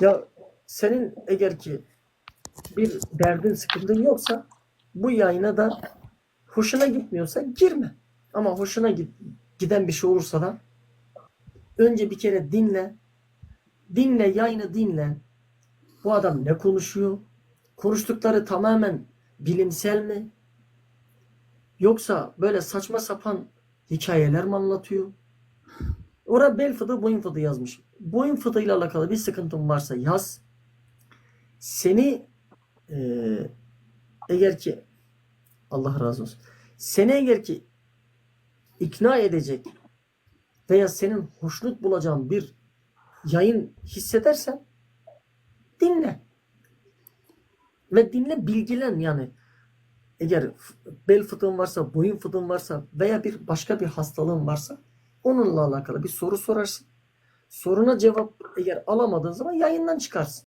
Ya senin eğer ki bir derdin sıkıntın yoksa bu yayına da hoşuna gitmiyorsa girme. Ama hoşuna giden bir şey olursa da önce bir kere dinle. Dinle, yayını dinle. Bu adam ne konuşuyor? Konuştukları tamamen bilimsel mi? Yoksa böyle saçma sapan hikayeler mi anlatıyor? Orada bel fıtığı, boyun fıtığı yazmış. Boyun fıtığıyla alakalı bir sıkıntın varsa yaz. Seni eee, eğer ki Allah razı olsun. Seni eğer ki ikna edecek veya senin hoşnut bulacağın bir yayın hissedersen dinle. Ve dinle bilgilen yani. Eğer bel fıtığın varsa, boyun fıtığın varsa veya bir başka bir hastalığın varsa onunla alakalı bir soru sorarsın. Soruna cevap eğer alamadığın zaman yayından çıkarsın.